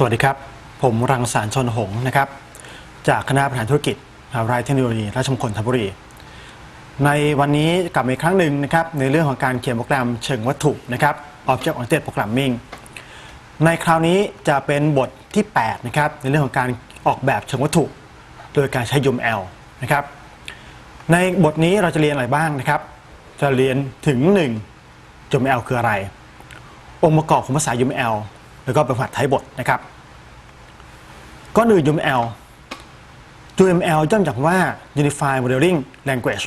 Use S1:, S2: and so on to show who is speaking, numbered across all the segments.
S1: สวัสดีครับ ผมรังสารชนหงนะครับ จากคณะบริหารธุรกิจมหาวิทยาลัยเทคโนโลยีราชมงคลธัญบุรี ในวันนี้กลับมาอีกครั้งหนึ่งนะครับในเรื่องของการเขียนโปรแกรมเชิงวัตถุนะครับ Object Oriented Programming ในคราวนี้จะเป็นบทที่ 8 นะครับ ในเรื่องของการออกแบบเชิงวัตถุ โดยการใช้ UML นะครับ ในบทนี้เราจะเรียนอะไรบ้างนะครับ จะเรียนถึง 1 UML คืออะไร องค์ประกอบของภาษา UML แล้วก็ประวัติท้ายบทนะครับก้อนอื่น UML UML ย่อมจากว่า Unified Modeling Language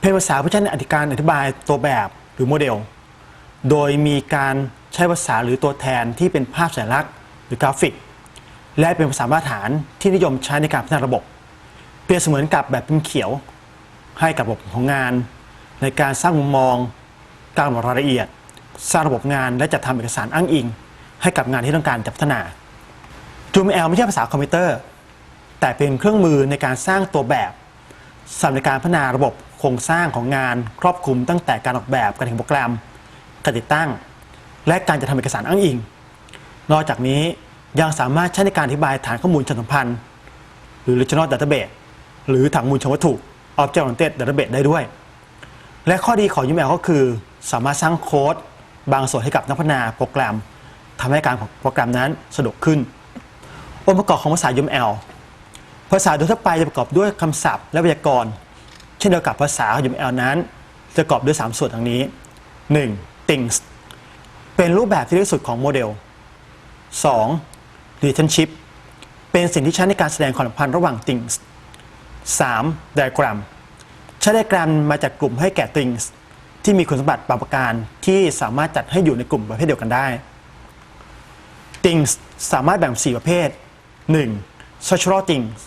S1: เป็นภาษาเพื่อใช้ในอธิการอธิบายตัวแบบหรือโมเดล โดยมีการใช้ภาษาหรือตัวแทนที่เป็นภาพสัญลักษณ์ หรือกราฟิก และเป็นภาษามาตรฐานที่นิยมใช้ในการพัฒนาระบบ เปรียบเสมือนกับแบบพิมพ์เขียว ให้กับระบบของงาน ในการสร้างมุมมอง การกำหนดรายละเอียด สร้างระบบงานและจัดทำเอกสารอ้างอิง ให้กับงานที่ต้องการจะพัฒนา JML ไม่ใช่ภาษาคอมพิวเตอร์ แต่เป็นเครื่องมือในการสร้างตัวแบบสำหรับการพัฒนาระบบโครงสร้างของงานครอบคลุมตั้งแต่การออกแบบการเขียนโปรแกรมการติดตั้ง และการจะทำเอกสารอ้างอิง นอกจากนี้ยังสามารถใช้ในการอธิบายฐานข้อมูลเชิงสัมพันธ์ หรือ Relational Database หรือฐานข้อมูลเชิงวัตถุ Object Oriented Database ได้ด้วย และข้อดีของ UML ก็คือ สามารถสร้างโค้ดบางส่วนให้กับนักพัฒนาโปรแกรม ทำให้การของโปรแกรมนั้นสะดวกขึ้น องค์ประกอบของภาษา UML ภาษาโดยทั่วไปจะประกอบด้วยคำศัพท์และไวยากรณ์ เช่นเดียวกับภาษา UML นั้นจะประกอบด้วย 3 ส่วนดังนี้ 1. things เป็นรูปแบบที่ดีที่สุดของโมเดล 2. relationship เป็นสิ่งที่ใช้ในการแสดงความสัมพันธ์ระหว่าง things 3. diagram ใช้ไดอะแกรมมาจากกลุ่มให้แก่ things ที่มีคุณสมบัติบางประการที่สามารถจัดให้อยู่ในกลุ่มประเภทเดียวกันได้ things สามารถแบ่ง 4 ประเภท 1. structural things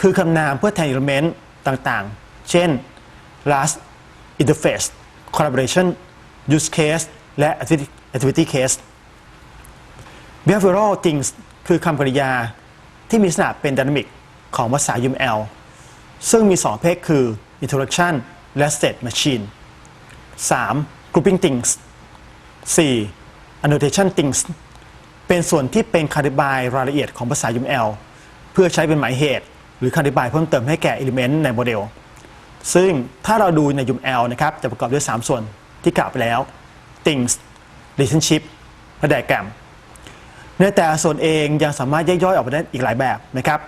S1: คือคำนามเพื่อแทน element ต่างๆ เช่น class interface collaboration use case และ activity- case behavioral things คือคำกริยาที่มีลักษณะเป็น dynamic ของภาษา UML ซึ่งมี 2เภทคือ interaction และ state machine 3. grouping things 4. annotation things เป็นส่วนที่เป็นคำอธิบายรายละเอียดของภาษา UML เพื่อใช้เป็นหมายเหตุ หรือคำอธิบายเพิ่มเติมให้แก่ element ในโมเดล ซึ่งถ้าเราดูใน UML นะครับจะประกอบด้วย 3 ส่วนที่กล่าวไปแล้ว things relationship และ diagram ในแต่ละส่วนเองยังสามารถแยกย่อยออกไปได้อีกหลายแบบนะครับ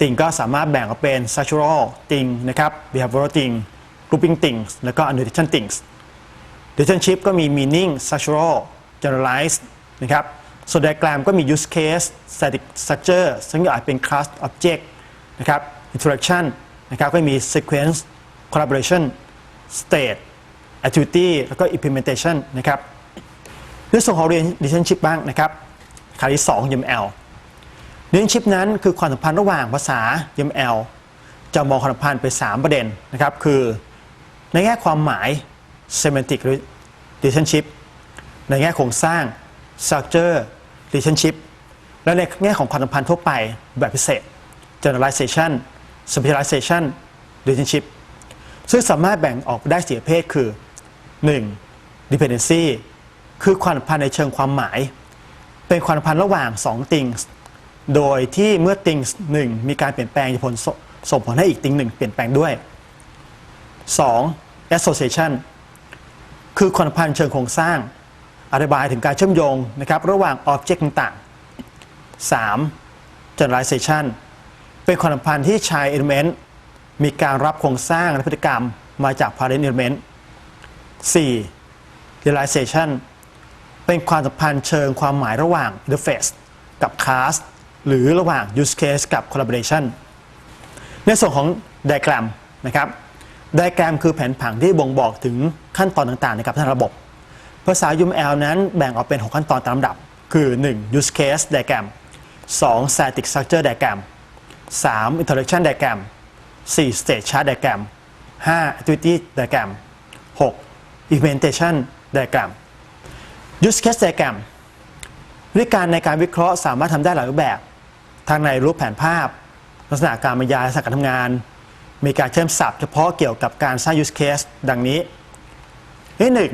S1: ติ่งก็สามารถแบ่งออกเป็น structural ติ่งนะครับ behavioral ติ่ง grouping things แล้วก็ annotation things relationship ก็มี meaning structural generalized นะครับ ส่วน diagram ก็มี use case static structure ซึ่งอาจเป็น class object นะครับ interaction นะครับก็มี sequence collaboration state activity แล้วก็ implementation นะครับในส่วนของ relationship บ้างนะครับขาที่2 UML relationship นั้นคือความสัมพันธ์ระหว่างภาษา UML จะมองความสัมพันธ์ไป 3 ประเด็นนะครับ คือในแง่ความหมาย semantic relationship ในแง่โครงสร้าง structure relationship และในแง่ของความสัมพันธ์ทั่วไปแบบพิเศษ generalization specialization relationship ซึ่งสามารถแบ่งออกได้สี่ประเภทคือ 1. dependency คือความสัมพันธ์ในเชิงความหมาย เป็นความสัมพันธ์ระหว่าง 2 things โดยที่เมื่อ things 1 มีการเปลี่ยนแปลงจะผลสส่งผลให้อีก thing หนึ่งเปลี่ยนแปลงด้วย 2. association คือความสัมพันธ์เชิงโครงสร้าง อธิบายถึงการเชื่อมโยงนะครับระหว่าง object ต่างๆ 3. generalization เป็นความสัมพันธ์ที่ใช้ element มีการรับโครงสร้างและพฤติกรรมมาจาก parent element 4. realization เป็นความสัมพันธ์เชิงความหมายระหว่าง interface กับ class หรือระหว่าง use case กับ collaboration ในส่วนของ diagram นะครับ diagram คือแผนผังที่บ่งบอกถึงขั้นตอนต่างๆ ในการพัฒนาระบบ ภาษา UML นั้นแบ่งออกเป็น 6 ขั้นตอนตามลำดับ คือ 1. use case diagram 2. static structure diagram 3. interaction diagram 4. state chart diagram 5. activity diagram 6. implementation diagram use case diagram วิธีการในการวิเคราะห์สามารถทำได้หลายรูปแบบ ทั้งในรูปแผนภาพ ลักษณะการบรรยายลักษณะการทำงาน มีการเชื่อมศัพท์เฉพาะเกี่ยวกับการสร้าง use case ดังนี้ที่หนึ่ง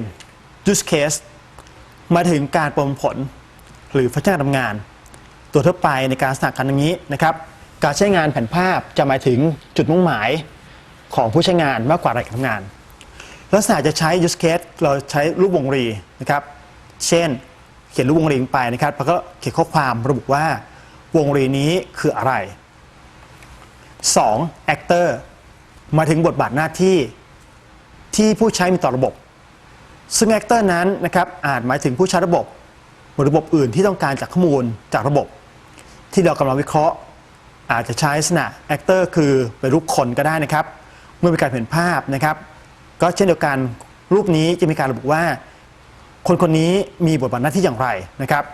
S1: use case มาถึงการประมวลผล หรือฟังก์ชันการทำงาน ตัวทั่วไปในการลักษณะการอย่างนี้นะครับ การใช้งานแผนภาพจะหมายถึงจุดมุ่งหมายของผู้ใช้งานมากกว่ารายการทำงาน ลักษณะจะใช้ use case เราใช้รูปวงรีนะครับ เช่น เขียนรูปวงรีลงไปนะครับแล้วก็เขียนข้อความระบุว่าวงรีนี้คืออะไร 2. actor มาถึงบทบาทหน้าที่ที่ผู้ใช้มีต่อระบบ ซึ่ง actor นั้นนะครับอาจหมายถึงผู้ใช้ระบบหรือระบบอื่นที่ต้องการจากข้อมูลจากระบบ ที่เรากำลังวิเคราะห์ อาจจะใช้ลักษณะ actor คือเป็นรูปคนก็ได้นะครับ เมื่อมีการเห็นภาพนะครับ ก็เช่นเดียวกันรูปนี้จะมีการระบุว่า คนคนนี้มีบทบาทหน้าที่อย่างไรนะครับ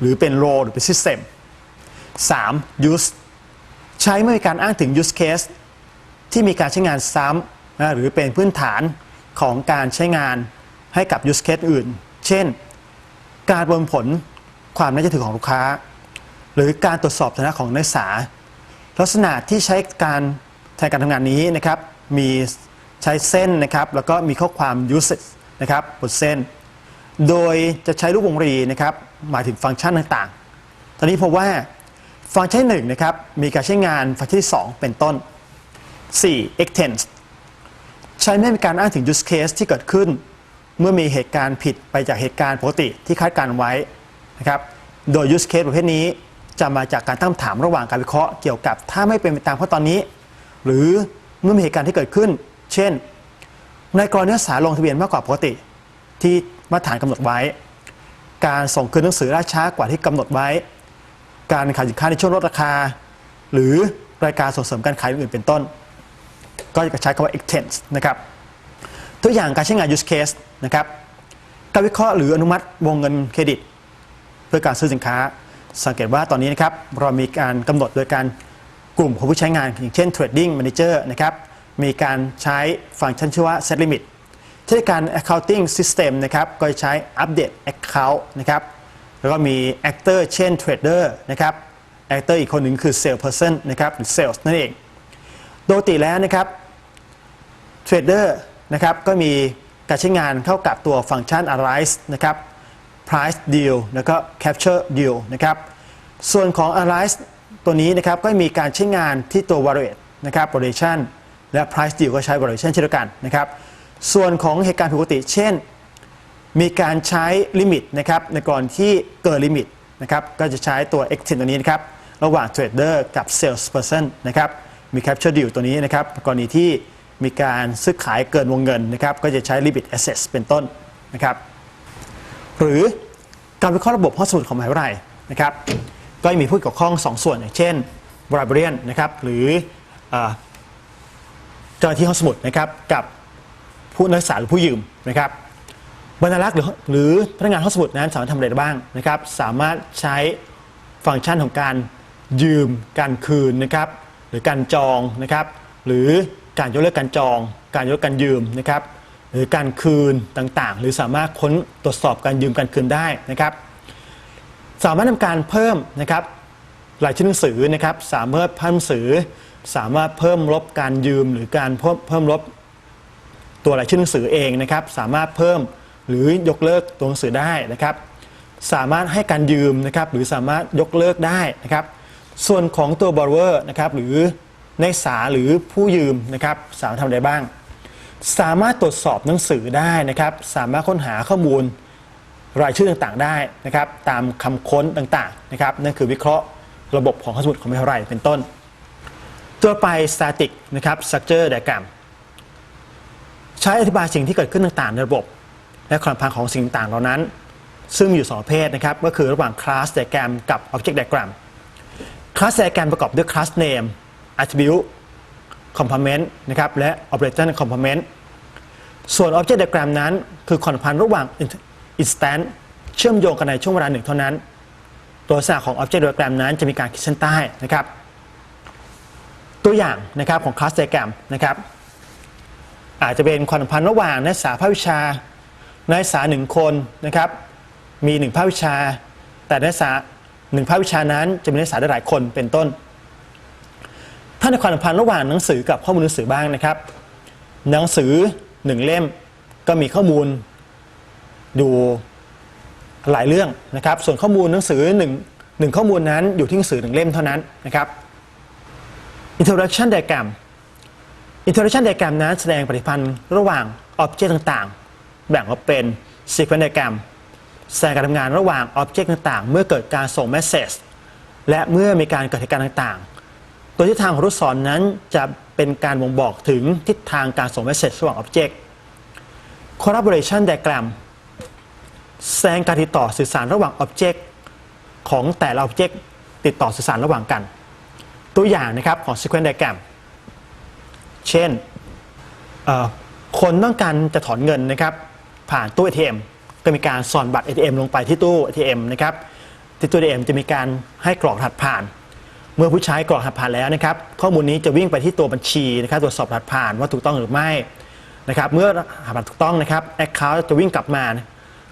S1: หรือเป็น role หรือเป็น system 3. use ใช้เมื่อมีการอ้างถึง use case ที่มีการใช้งานซ้ำนะหรือเป็นพื้นฐาน ของการใช้งานให้กับ use case อื่น เช่น การประเมินผลความน่าเชื่อถือของลูกค้า หรือการตรวจสอบฐานะของนักศึกษา ลักษณะที่ใช้การแทนการทำงานนี้นะครับ มีใช้เส้นนะครับ แล้วก็มีข้อความ usage นะครับบนเส้น โดยจะใช้รูปวงรีนะครับ หมายถึงฟังก์ชันต่างๆ ตอนนี้พบว่าฟังก์ชันหนึ่งนะครับ มีการใช้งานฟังก์ชันที่ 2 เป็นต้น 4. extends ใช้เมื่อมีการอ้างถึง use case ที่เกิดขึ้น เมื่อมีเหตุการณ์ผิดไปจากเหตุการณ์ปกติที่คาดการณ์ไว้นะครับโดย use case ประเภทนี้จะมาจากการตั้งถามระหว่างการวิเคราะห์เกี่ยวกับถ้าไม่เป็นไปตามขั้นตอนนี้ หรือเมื่อมีเหตุการณ์ที่เกิดขึ้น เช่น ในกรณีนักศึกษาลงทะเบียนมากกว่าปกติ ที่มาตรฐานกำหนดไว้ การส่งคืนหนังสือล่าช้ากว่าที่กำหนดไว้ การขายสินค้าในช่วงลดราคา หรือรายการส่งเสริมการขายอื่นๆเป็นต้น ก็จะใช้คำว่า extends นะครับตัวอย่างการใช้งาน use case นะครับการวิเคราะห์หรืออนุมัติวงเงินเครดิต เพื่อการซื้อสินค้า สังเกตว่าตอนนี้นะครับเรามีการกำหนดโดยการกลุ่มของผู้ใช้งาน อย่างเช่น trading manager นะครับมีการใช้ฟังก์ชันชื่อว่า set limit เช่การ accounting system นะครับก็จะใช้ update account นะครับแล้วก็มี actor เช่น trader นะครับ actor อีกคนหนึ่งคือ sales person นะครับหรือ sales นั่นเอง โดยติแล้วนะครับ เทรดเดอร์นะครับก็มีการใช้งานเข้ากับตัวฟังก์ชัน arise นะครับ price deal แล้วก็ capture deal นะครับส่วนของ arise ตัวนี้นะครับก็มีการใช้งานที่ตัว variate นะครับ variation และ price deal ก็ใช้ variation เช่นเดียวกันนะครับส่วนของเหตุการณ์ผิดปกติ เช่น มีการใช้ลิมิตนะครับในกรณีที่เกินลิมิตนะครับก็จะใช้ตัว Exit ตัวนี้นะครับระหว่าง trader กับ sales person นะครับมี capture deal ตัวนี้นะครับกรณีที่ มีการซื้อขายเกินวงเงินนะครับก็จะใช้ limit access เป็นต้นนะครับหรือการวิเคราะห์ระบบห้องสมุดของมหาวิทยาลัยนะครับก็มีผู้เกี่ยวข้อง 2 ส่วนอย่างเช่น librarian นะครับหรือเอ่อเจ้าหน้าที่ห้องสมุดนะครับกับผู้นักศึกษาหรือผู้ยืมนะครับบรรณารักษ์หรือหรือพนักงานห้องสมุดนั้นสามารถทำอะไรได้บ้างนะครับ สามารถใช้ฟังก์ชันของการยืม การคืนนะครับ หรือการจองนะครับ หรือ การยกเลิกการจอง การยกเลิกการยืมนะครับหรือการคืนต่างๆ หรือสามารถค้นตรวจสอบการยืมการคืนได้นะครับ สามารถทำการเพิ่มนะครับรายชื่อหนังสือนะครับ สามารถเพิ่มหนังสือ สามารถเพิ่มลบการยืม หรือการเพิ่มเพิ่มลบตัวรายชื่อหนังสือเองนะครับ สามารถเพิ่มหรือยกเลิกตัวหนังสือได้นะครับ สามารถให้การยืมนะครับ หรือสามารถยกเลิกได้นะครับ ส่วนของตัว borrower นะครับหรือ นักศึกษาหรือผู้ยืมนะครับสามารถทำอะไรบ้าง สามารถตรวจสอบหนังสือได้นะครับ สามารถค้นหาข้อมูลรายชื่อต่างๆได้นะครับ ตามคำค้นต่างๆนะครับนั่นคือวิเคราะห์ระบบของข้อสมุดของมหาวิทยาลัยเป็นต้น ตัวไป static นะครับ structure diagram ใช้อธิบายสิ่งที่เกิดขึ้นต่างๆ ในระบบ และความพังของสิ่งต่างๆเหล่านั้น ซึ่งมีอยู่สองประเภทนะครับ ก็คือระหว่าง class diagram กับ object diagram class diagram ประกอบด้วย class name attribute component นะครับและ operator component ส่วน object diagram นั้นคือความสัมพันธ์ระหว่าง instance เชื่อมโยงกันในช่วงเวลาหนึ่งเท่านั้น ตัวลักษณะของ object diagram นั้นจะมีการขีดเส้นใต้นะครับ ตัวอย่างนะครับของ class diagram นะครับ อาจจะเป็นความสัมพันธ์ระหว่างนักศึกษาภาควิชา นักศึกษาหนึ่งคนนะครับ มีหนึ่งภาควิชา แต่นักศึกษาหนึ่งภาควิชานั้นจะมีนักศึกษาได้หลายคนเป็นต้น ถ้าในความสัมพันธ์ระหว่างหนังสือกับข้อมูลหนังสือบ้างนะครับ หนังสือหนึ่งเล่มก็มีข้อมูลดูหลายเรื่องนะครับ ส่วนข้อมูลหนังสือหนึ่งหนึ่งข้อมูลนั้นอยู่ที่หนังสือหนึ่งเล่มเท่านั้นนะครับ interaction diagram interaction diagram นั้นแสดงปฏิพันธ์ระหว่าง object ต่างๆ แบ่งออกเป็น sequence diagram แสดงการทำงานระหว่าง object ต่างๆ เมื่อเกิดการส่ง message และเมื่อมีการเกิดเหตุการณ์ต่างๆ ตัวทิศทางของลูกศรนนั้นจะเป็นการบ่งบอกถึงทิศทางการส่ง message ระหว่าง object collaboration diagram แสดงการติดต่อสื่อสารระหว่าง object ของแต่ละ object ติดต่อสื่อสารระหว่างกัน ตัวอย่างนะครับของ sequence diagram เช่น คนต้องการจะถอนเงินนะครับผ่านตู้ ATM ก็มีการสอนบัตร ATM ลงไปที่ตู้ ATM นะครับที่ตู้ ATM จะมีการให้กรอกรหัสผ่าน เมื่อผู้ใช้กรอกรหัสผ่านแล้วนะครับ ข้อมูลนี้จะวิ่งไปที่ตัวบัญชีนะครับตรวจสอบรหัสผ่านว่าถูกต้องหรือไม่นะครับ เมื่อรหัสผ่านถูกต้องนะครับ Account จะวิ่งกลับมา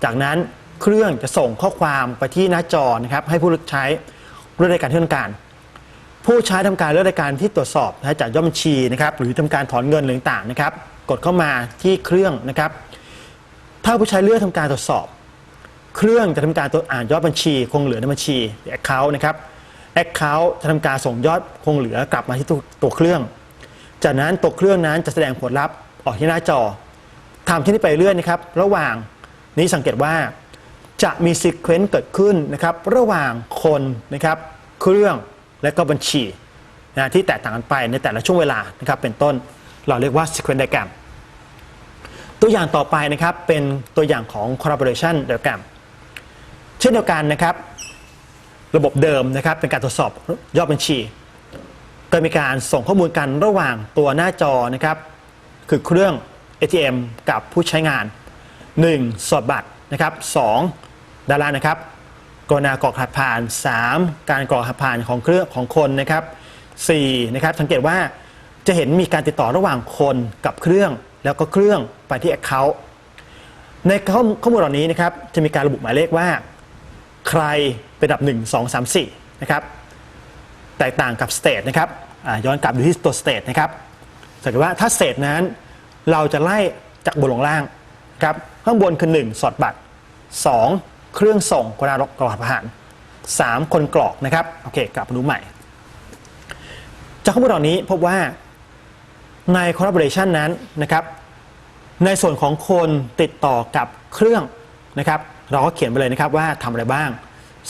S1: จากนั้นเครื่องจะส่งข้อความไปที่หน้าจอนะครับ ให้ผู้ใช้เลือกรายการที่ต้องการ ผู้ใช้ทำการเลือกรายการที่ตรวจสอบนะจากยอดบัญชีนะครับ หรือทำการถอนเงินหรือต่างนะครับ กดเข้ามาที่เครื่องนะครับ ถ้าผู้ใช้เลือกทำการตรวจสอบ เครื่องจะทำการตรวจอ่านยอดบัญชี คงเหลือในบัญชี account นะครับ account จะทำการส่งยอดคงเหลือกลับมาที่ตัวตัวเครื่อง จากนั้นตัวเครื่องนั้นจะแสดงผลลัพธ์ออกที่หน้าจอทำที่นี้ไปเรื่อยนะครับ ระหว่างนี้สังเกตว่าจะมีซีเควนต์เกิดขึ้นนะครับ ระหว่างคนนะครับ เครื่องและก็บัญชีนะที่แตกต่างกันไปในแต่ละช่วงเวลานะครับ เป็นต้นเราเรียกว่า sequence diagram ตัวอย่างต่อไปนะครับเป็นตัวอย่างของ collaboration diagram เช่นเดียวกันนะครับ ระบบเดิมนะครับเป็นการตรวจสอบยอดบัญชี ก็มีการส่งข้อมูลกันระหว่างตัวหน้าจอนะครับ คือเครื่อง ATM กับผู้ใช้งาน 1. สอดบัตรนะครับ 2. ดารานะครับกรณากรอกรหัสผ่าน 3. การกรอกรหัสผ่านของเครื่องของคนนะครับ 4. นะครับสังเกตว่าจะเห็นมีการติดต่อระหว่างคนกับเครื่อง แล้วก็เครื่องไปที่ Account ในข้อข้อมูลเหล่านี้นะครับจะมีการระบุหมายเลขว่า ใคร เป็นอันดับ 1 2 3 4 นะครับ แตกต่างกับ state นะครับย้อนกลับดูที่ตัว state นะครับสังเกตว่าถ้า state นั้นเราจะไล่จากบนลงล่างครับข้างบนคือ 1 สอดบัตร 2 เครื่องส่งกรากรอกผ่าน 3 คนกรอกนะครับโอเคกลับมาดูใหม่ จากข้อมูลเหล่านี้พบว่าใน collaboration นั้นนะครับ ในส่วนของคนติดต่อกับเครื่องนะครับ เราก็เขียนไปเลยนะครับว่าทำอะไรบ้าง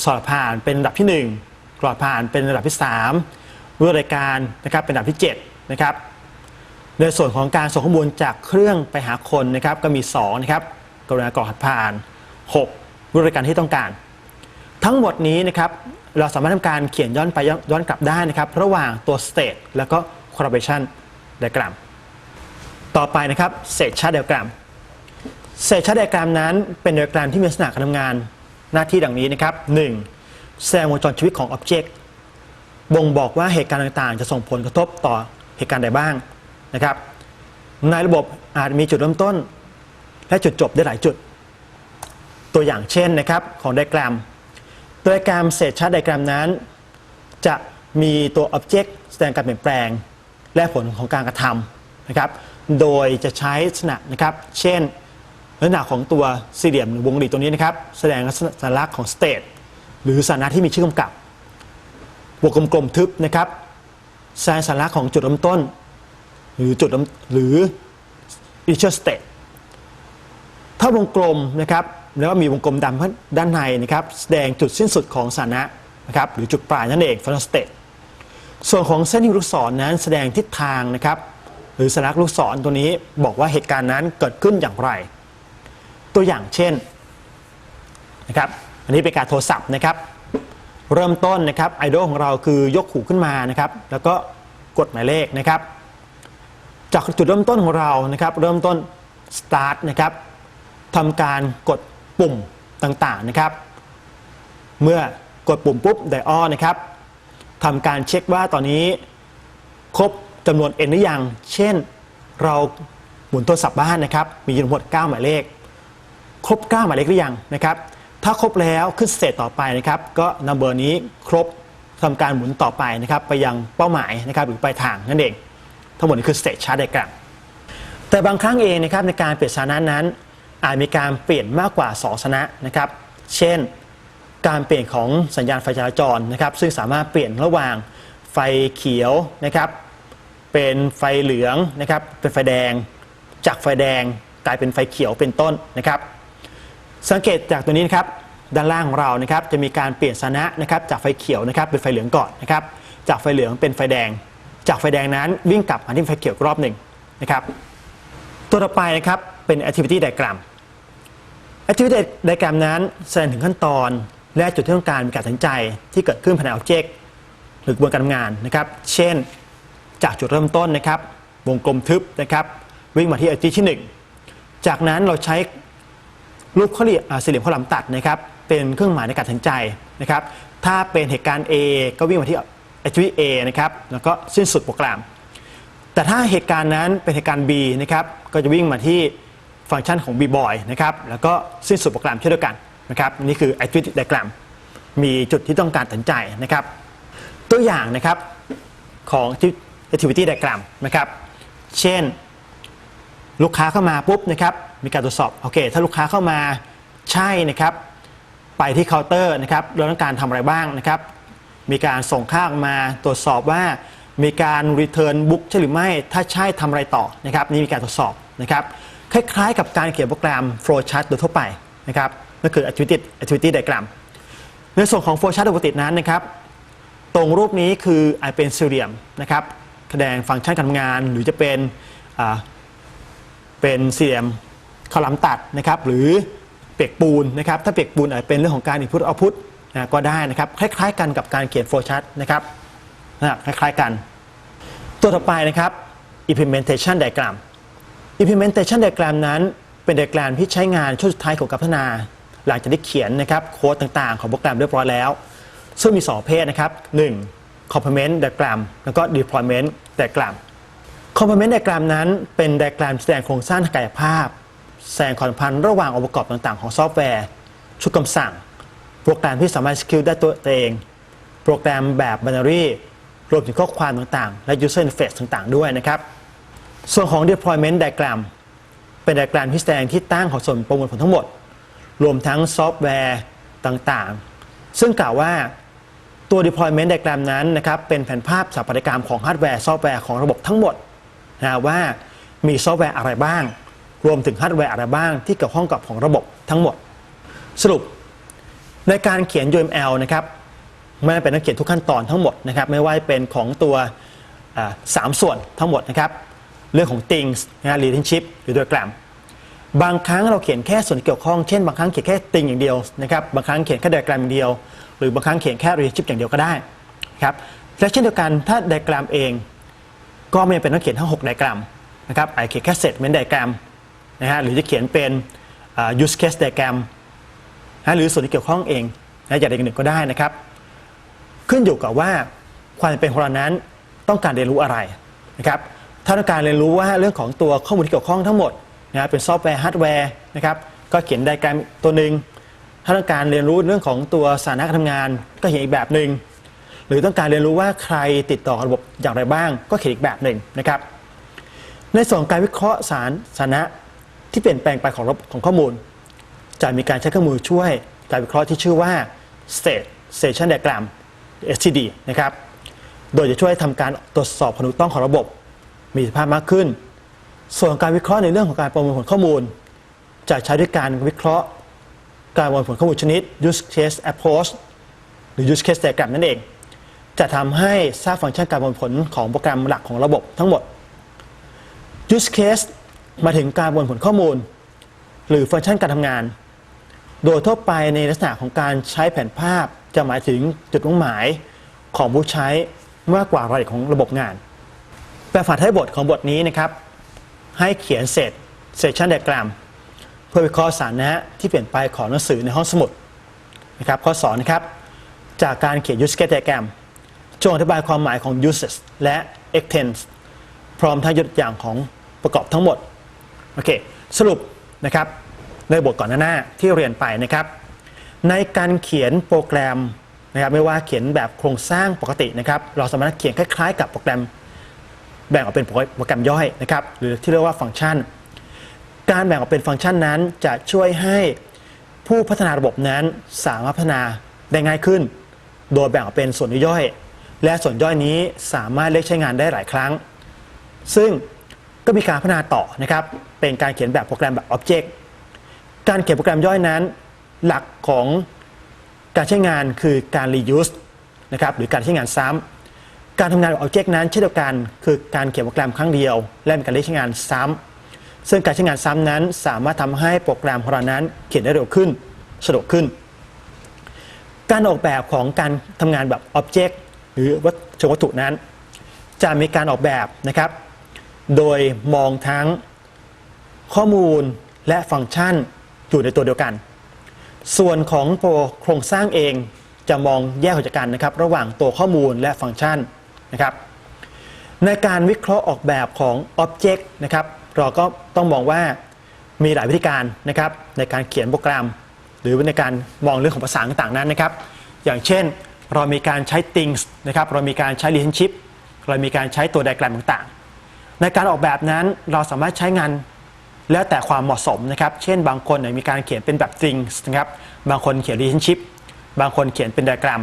S1: สอบผ่านเป็นระดับที่ 1กรอดผ่านเป็นระดับที่3เรื่องรายการนะครับเป็นระดับที่7นะครับในส่วนของการส่งข้อมูลจากเครื่องไปหาคนนะครับก็มี2นะครับกรุณากรอกรหัสผ่าน6รู้รายการที่ต้องการ ทั้งหมดนี้นะครับเราสามารถทำการเขียนย้อนไปย้อนกลับได้นะครับ ระหว่างตัว state แล้วก็ collaboration diagram ต่อไปนะครับเศษชาร์ตไดอะแกรมเศษชาร์ตไดอะแกรมนั้นเป็นไดอะแกรมที่มีลักษณะการทำงาน หน้าที่ดังนี้นะครับ 1. แสดงวงจรชีวิตของอ็อบเจกต์บ่งบอกว่าเหตุการณ์ต่างๆ จะส่งผลกระทบต่อเหตุการณ์ใดบ้างนะครับ ในระบบอาจมีจุดเริ่มต้น และจุดจบได้หลายจุด ตัวอย่างเช่นนะครับของไดแกรมตัวไดแกรมเศษชาร์ไดแกรมนั้น จะมีตัว Object แสดงการเปลี่ยนแปลง และผลของการกระทำนะครับ โดยจะใช้ลักษณะนะครับ เช่น ลักษณะของตัวสี่เหลี่ยมหรือวงรีตัวนี้นะครับ แสดงสัญลักษณ์ของ state หรือสถานะที่มีชื่อกำกับวงกลมๆทึบนะครับแสดงสัญลักษณ์ของจุดเริ่มต้น หรือจุดหรือ initial state ถ้าวงกลมนะครับแล้วก็มีวงกลมดำด้านในนะครับ แสดงจุดสิ้นสุดของสถานะนะครับหรือจุดปลายนั่นเอง final state ส่วนของเส้นที่ลูกศรนั้นแสดงทิศทางนะครับ หรือสัญลักษณ์ลูกศรตัวนี้บอกว่าเหตุการณ์นั้นเกิดขึ้นอย่างไร ตัวอย่างเช่นนะครับอันนี้เป็นการโทรศัพท์นะครับ เริ่มต้นนะครับไอดอลของเราคือยกหูขึ้นมานะครับ แล้วก็กดหมายเลขนะครับ จากจุดเริ่มต้นของเรานะครับ เริ่มต้น start นะครับทำการกดปุ่มต่างๆนะครับ เมื่อกดปุ่มปุ๊บไดออนะครับทำการเช็คว่าตอนนี้ ครบจำนวน n หรือยัง เช่นเราหมุนโทรศัพท์บ้านนะครับ มีทั้งหมด9หมายเลข รบ9หมายเลขหรือยังนะครับ ถ้าครบแล้วขึ้นสเตจต่อไปนะครับ ก็นัมเบอร์นี้ครบทำการหมุนต่อไปนะครับไปยังเป้าหมายนะครับหรือปลายทางนั่นเอง ทั้งหมดนี้คือสเตจชาร์ตไดกราฟแต่บางครั้งเองนะครับในการเปลี่ยนสถานะนั้น อาจมีการเปลี่ยนมากกว่า2สถานะนะครับ เช่น การเปลี่ยนของสัญญาณไฟจราจรนะครับ ซึ่งสามารถเปลี่ยนระหว่างไฟเขียวนะครับ เป็นไฟเหลืองนะครับ เป็นไฟแดง จากไฟแดงกลายเป็นไฟเขียวเป็นต้นนะครับ สังเกตจากตัวนี้นะครับด้านล่างของเรานะครับจะมีการเปลี่ยนสถานะนะครับจากไฟเขียวนะครับเป็นไฟเหลืองก่อนนะครับจากไฟเหลืองเป็นไฟแดง จากไฟแดงนั้นวิ่งกลับมาที่ไฟเขียวรอบหนึ่งนะครับตัวต่อไปนะครับเป็น activity diagram activity diagram นั้นแสดงถึงขั้นตอนและจุดที่ต้องการมีการตัดสินใจที่เกิดขึ้นภายใน object หรือกระบวนการทำงานนะครับ เช่น จากจุดเริ่มต้นนะครับ วงกลมทึบนะครับ วิ่งมาที่ activity ที่หนึ่งจากนั้นเราใช้ รูปข้อเหลี่ยมสี่เหลี่ยมข้อลามตัดนะครับเป็นเครื่องหมายในการตัดสินใจนะครับถ้าเป็นเหตุการณ์ A ก็วิ่งมาที่ activity A นะครับแล้วก็สิ้นสุดโปรแกรม แต่ถ้าเหตุการณ์นั้นเป็นเหตุการณ์ B นะครับก็จะวิ่งมาที่ฟังก์ชันของ B boy นะครับแล้วก็สิ้นสุดโปรแกรมเช่นเดียวกันนะครับนี่คือ activity diagram มีจุดที่ต้องการตัดสินใจนะครับ ตัวอย่างนะครับของ activity diagram นะครับ เช่น ลูกค้าเข้ามาปุ๊บนะครับ มีการตรวจสอบโอเค ถ้าลูกค้าเข้ามาใช่นะครับ ไปที่เคาน์เตอร์นะครับเราต้องการทำอะไรบ้างนะครับ มีการส่งค่าออกมาตรวจสอบว่า มีการ return book ใช่หรือไม่ ถ้าใช่ทำอะไรต่อนะครับ นี่มีการตรวจสอบนะครับ คล้ายๆ กับการเขียนโปรแกรม flow chart โดยทั่วไปนะครับนั่นคือ activity activity diagram ในส่วนของ flow chart ปกตินั้นนะครับ ตรงรูปนี้คืออาจเป็นสี่เหลี่ยมนะครับแสดงฟังก์ชันการทำงานหรือจะเป็นเป็นเสียม ข้าวหลามตัดนะครับหรือเปียกปูนนะครับถ้าเปียกปูนอาจจะเป็นเรื่องของการ input output นะก็ได้นะครับคล้ายๆ กันกับการเขียน flow chart นะครับคล้ายๆกัน ตัวต่อไปนะครับ implementation diagram implementation diagram นั้นเป็น diagram ที่ใช้งานช่วงสุดท้ายของการพัฒนา หลังจากที่เขียนนะครับโค้ดต่างๆ ของโปรแกรมเรียบร้อยแล้ว ซึ่งมี 2เภทนะครับ 1. complement diagram แล้วก็ deployment diagram Complement diagram นั้นเป็นไดแกรมแสดงโครงสร้างกายภาพ แสดงความสัมพันธ์ระหว่างองค์ประกอบต่างๆ ของซอฟต์แวร์ ชุดคำสั่ง โปรแกรมที่สามารถ execute ได้ตัวเอง โปรแกรมแบบ binary รวมถึงข้อความต่างๆ และ user interface ต่างๆ ด้วยนะครับ ส่วนของ deployment diagram เป็นไดอะแกรมที่แสดงที่ตั้งของส่วนประมวลผลทั้งหมด รวมทั้งซอฟต์แวร์ต่างๆ ซึ่งกล่าวว่าตัว deployment diagram นั้นนะครับเป็นแผนภาพสถาปัตยกรรมของฮาร์ดแวร์ซอฟต์แวร์ของระบบทั้งหมดนะว่ามีซอฟต์แวร์อะไรบ้าง รวมถึงฮาร์ดแวร์อะไรบ้างที่เกี่ยวข้องกับของระบบทั้งหมด สรุป ในการเขียน UML นะครับไม่ได้เป็นนักเขียนทุกขั้นตอนทั้งหมดนะครับไม่ว่าจะเป็นของตัวสามส่วนทั้งหมดนะครับเรื่องของ things นะ relationship หรือ diagram บางครั้งเราเขียนแค่ส่วนที่เกี่ยวข้อง เช่นบางครั้งเขียนแค่ thing อย่างเดียวนะครับบางครั้งเขียนแค่ diagram อย่างเดียว หรือบางครั้งเขียนแค่ relationship อย่างเดียวก็ได้ครับและเช่นเดียวกันถ้า diagram เอง ก็ไม่เป็นต้องเขียนทั้ง6ไดอะแกรมนะครับอาจจะเขียนแค่เซตเม นะฮะหรือจะเขียนเป็น use case diagram นะหรือส่วนที่เกี่ยวข้องเองนะอย่างใดอย่างหนึ่งก็ได้นะครับ ขึ้นอยู่กับว่าความเป็นของเรานั้นต้องการเรียนรู้อะไรนะครับถ้าต้องการเรียนรู้ว่าเรื่องของตัวข้อมูลที่เกี่ยวข้องทั้งหมดนะเป็นซอฟต์แวร์ฮาร์ดแวร์นะครับก็เขียนไดแกรมตัวหนึ่งถ้าต้องการเรียนรู้เรื่องของตัวสถานะการทำงาน ก็เขียนอีกแบบหนึ่งหรือต้องการเรียนรู้ว่าใครติดต่อระบบอย่างไรบ้าง ก็เขียนอีกแบบหนึ่งนะครับ ในส่วนการวิเคราะห์สารสถานะ ที่เปลี่ยนแปลงไปของระบบของข้อมูล จะมีการใช้เครื่องมือช่วยการวิเคราะห์ที่ชื่อว่า state station diagram STD นะครับ โดยจะช่วยทำการตรวจสอบความถูกต้องของระบบ มีประสิทธิภาพมากขึ้น ส่วนการวิเคราะห์ในเรื่องของการประมวลผลข้อมูล จะใช้ด้วยการวิเคราะห์ การประมวลผลข้อมูลชนิด use case approach หรือ use case diagram นั่นเอง จะทำให้ทราบฟังก์ชันการประมวลผลของโปรแกรมหลักของระบบทั้งหมด use case มาถึงการประมวลผลข้อมูล หรือฟังก์ชันการทำงาน โดยทั่วไปในลักษณะของการใช้แผนภาพจะหมายถึงจุดมุ่งหมายของผู้ใช้มากกว่ารายละเอียดของระบบงานแบบฝาท้ายบทของบทนี้นะครับ ให้เขียนเสร็จ section diagram เพื่อวิเคราะห์สานะที่เปลี่ยนไปของหนังสือในห้องสมุดนะครับข้อสอนนะครับจากการเขียน use case diagram จงอธิบายความหมายของ uses และ extents พร้อมทั้งยกตัวอย่างของประกอบทั้งหมด อเคสรุปนะครับในบทก่อนหน้าที่เรียนไปนะครับ ในการเขียนโปรแกรมนะครับไม่ว่าเขียนแบบโครงสร้างปกตินะครับเราสามารถเขียนคล้ายๆ กับโปรแกรมแบ่งออกเป็นโปรแกรมย่อยนะครับหรือที่เรียกว่าฟังก์ชัน การแบ่งออกเป็นฟังก์ชันนั้นจะช่วยให้ผู้พัฒนาระบบนั้นสามารถพัฒนาได้ง่ายขึ้น โดยแบ่งออกเป็นส่วนย่อย และส่วนย่อยนี้สามารถเรียกใช้งานได้หลายครั้ง ซึ่งก็มีการพัฒนาต่อนะครับ เป็นการเขียนแบบโปรแกรมแบบ Object การเขียนโปรแกรมย่อยนั้น หลักของการใช้งานคือการ reuse นะครับหรือการใช้งานซ้ำการทำงานแบบ Object นั้นเช่นเดียวกันคือการเขียนโปรแกรมครั้งเดียว และมีการเรียกใช้งานซ้ำซึ่งการใช้งานซ้ำนั้นสามารถทำให้โปรแกรมของเรานั้นเขียนได้เร็วขึ้นสะดวกขึ้น การออกแบบของการทำงานแบบ Object หรือวัตถุวัตถุนั้น จะมีการออกแบบนะครับ โดยมองทั้ง ข้อมูลและฟังก์ชันอยู่ในตัวเดียวกัน ส่วนของตัวโครงสร้างเองจะมองแยกออกจากกันนะครับ ระหว่างตัวข้อมูลและฟังก์ชันนะครับ ในการวิเคราะห์ออกแบบของ Object นะครับ เราก็ต้องมองว่ามีหลายวิธีการนะครับ ในการเขียนโปรแกรม หรือในการมองเรื่องของภาษาต่างๆนั้นนะครับ อย่างเช่นเรามีการใช้ things นะครับ เรามีการใช้ relationship เรามีการใช้ตัวไดแกรมต่างๆ ในการออกแบบนั้นเราสามารถใช้งาน แล้วแต่ความเหมาะสมนะครับ เช่นบางคนมีการเขียนเป็นแบบ things นะครับ บางคนเขียน relationship บางคนเขียนเป็นไดแกรม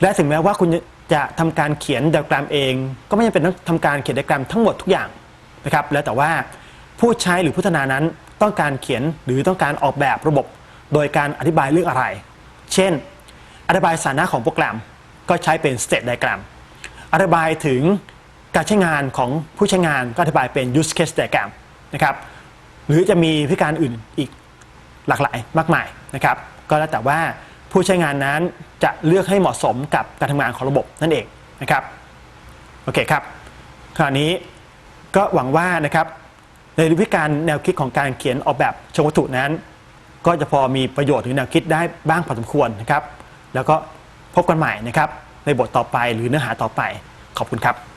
S1: และถึงแม้ว่าคุณจะทำการเขียนไดแกรมเอง ก็ไม่จำเป็นต้องทำการเขียนไดแกรมทั้งหมดทุกอย่างนะครับ แล้วแต่ว่าผู้ใช้หรือผู้พัฒนานั้นต้องการเขียนหรือต้องการออกแบบระบบ โดยการอธิบายเรื่องอะไร เช่น อธิบายสถานะของโปรแกรม ก็ใช้เป็น state diagram อธิบายถึงการใช้งานของผู้ใช้งานก็อธิบายเป็น use case diagram นะครับ หรือจะมีพิการอื่นอีกหลากหลายมากมายนะครับ ก็แล้วแต่ว่าผู้ใช้งานนั้นจะเลือกให้เหมาะสมกับการทำงานของระบบนั่นเองนะครับโอเคครับคราวนี้ก็หวังว่านะครับในวิธีการแนวคิดของการเขียนออกแบบเชิงวัตถุนั้น ก็จะพอมีประโยชน์หรือแนวคิดได้บ้างพอสมควรนะครับ แล้วก็พบกันใหม่นะครับ ในบทต่อไปหรือเนื้อหาต่อไปขอบคุณครับ